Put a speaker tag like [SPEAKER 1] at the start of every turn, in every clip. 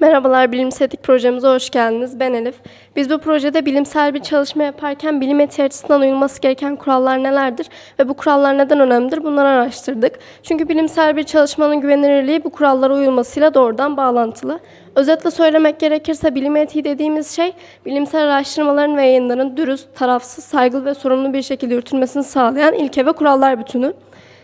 [SPEAKER 1] Merhabalar, Bilimsetik projemize hoş geldiniz. Ben Elif. Biz bu projede bilimsel bir çalışma yaparken bilim etiği açısından uyulması gereken kurallar nelerdir ve bu kurallar neden önemlidir bunları araştırdık. Çünkü bilimsel bir çalışmanın güvenilirliği bu kurallara uyulmasıyla doğrudan bağlantılı. Özetle söylemek gerekirse bilim etiği dediğimiz şey, bilimsel araştırmaların ve yayınların dürüst, tarafsız, saygılı ve sorumlu bir şekilde yürütülmesini sağlayan ilke ve kurallar bütünü.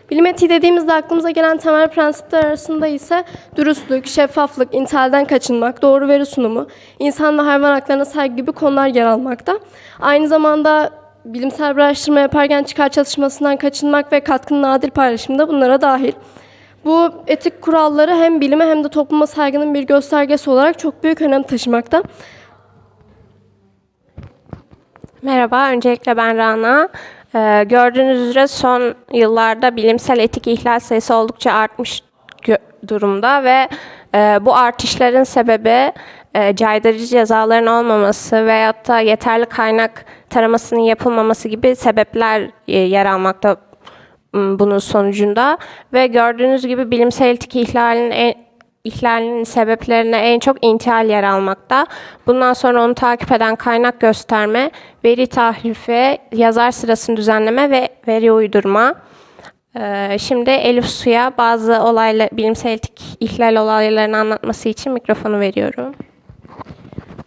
[SPEAKER 1] Bilim etiği dediğimizde aklımıza gelen temel prensipler arasında ise dürüstlük, şeffaflık, intihalden kaçınmak, doğru veri sunumu, insan ve hayvan haklarına saygı gibi konular yer almakta. Aynı zamanda bilimsel bir araştırma yaparken çıkar çatışmasından kaçınmak ve katkının adil paylaşımı da bunlara dahil. Bu etik kuralları hem bilime hem de topluma saygının bir göstergesi olarak çok büyük önem taşımakta.
[SPEAKER 2] Merhaba, öncelikle ben Rana. Ee, gördüğünüz üzere son yıllarda bilimsel etik ihlal sayısı oldukça artmış durumda ve e, bu artışların sebebi e, caydırıcı cezaların olmaması veyahut da yeterli kaynak taramasının yapılmaması gibi sebepler e, yer almakta bunun sonucunda ve gördüğünüz gibi bilimsel etik ihlalinin en, ihlalinin sebeplerine en çok intihal yer almakta. Bundan sonra onu takip eden kaynak gösterme, veri tahrifi, yazar sırasını düzenleme ve veri uydurma. Ee, şimdi Elif Su'ya bazı olayla, bilimsel ihlal olaylarını anlatması için mikrofonu veriyorum.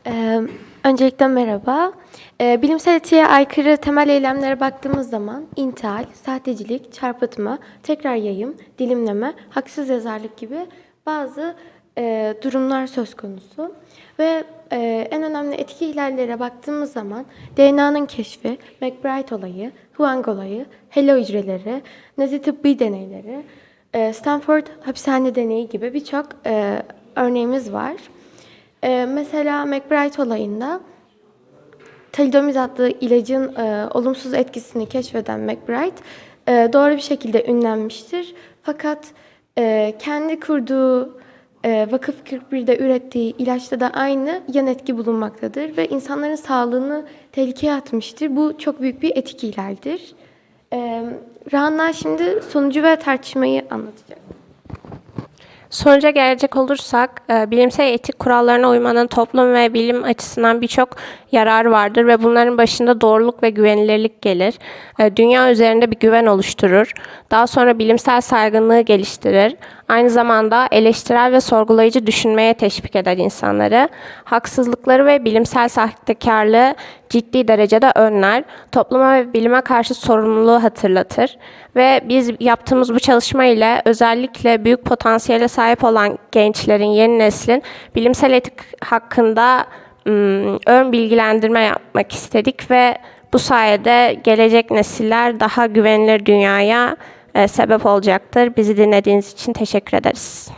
[SPEAKER 3] Ee, öncelikle merhaba. Ee, bilimsel etiğe aykırı temel eylemlere baktığımız zaman intihal, sahtecilik, çarpıtma, tekrar yayım, dilimleme, haksız yazarlık gibi bazı e, durumlar söz konusu. Ve e, en önemli etik ihlallere baktığımız zaman DNA'nın keşfi, McBride olayı, Huang olayı, Hello hücreleri, nazi tıbbi deneyleri, e, Stanford hapishane deneyi gibi birçok e, örneğimiz var. Ee, mesela McBride olayında talidomid adlı ilacın e, olumsuz etkisini keşfeden McBride e, doğru bir şekilde ünlenmiştir. Fakat e, kendi kurduğu e, Vakıf 41'de ürettiği ilaçta da aynı yan etki bulunmaktadır ve insanların sağlığını tehlikeye atmıştır. Bu çok büyük bir etik ihlaldir. E, Rana şimdi sonucu ve tartışmayı anlatacak.
[SPEAKER 2] Sonuca gelecek olursak, e, bilimsel etik kurallarına uymanın toplum ve bilim açısından birçok yararı vardır ve bunların başında doğruluk ve güvenilirlik gelir. E, Dünya üzerinde bir güven oluşturur. Daha sonra bilimsel saygınlığı geliştirir. Aynı zamanda eleştirel ve sorgulayıcı düşünmeye teşvik eder insanları. Haksızlıkları ve bilimsel sahtekarlığı ciddi derecede önler. Topluma ve bilime karşı sorumluluğu hatırlatır. Ve biz yaptığımız bu çalışma ile özellikle büyük potansiyele sahip olan gençlerin, yeni neslin bilimsel etik hakkında ön bilgilendirme yapmak istedik ve bu sayede gelecek nesiller daha güvenilir dünyaya sebep olacaktır. Bizi dinlediğiniz için teşekkür ederiz.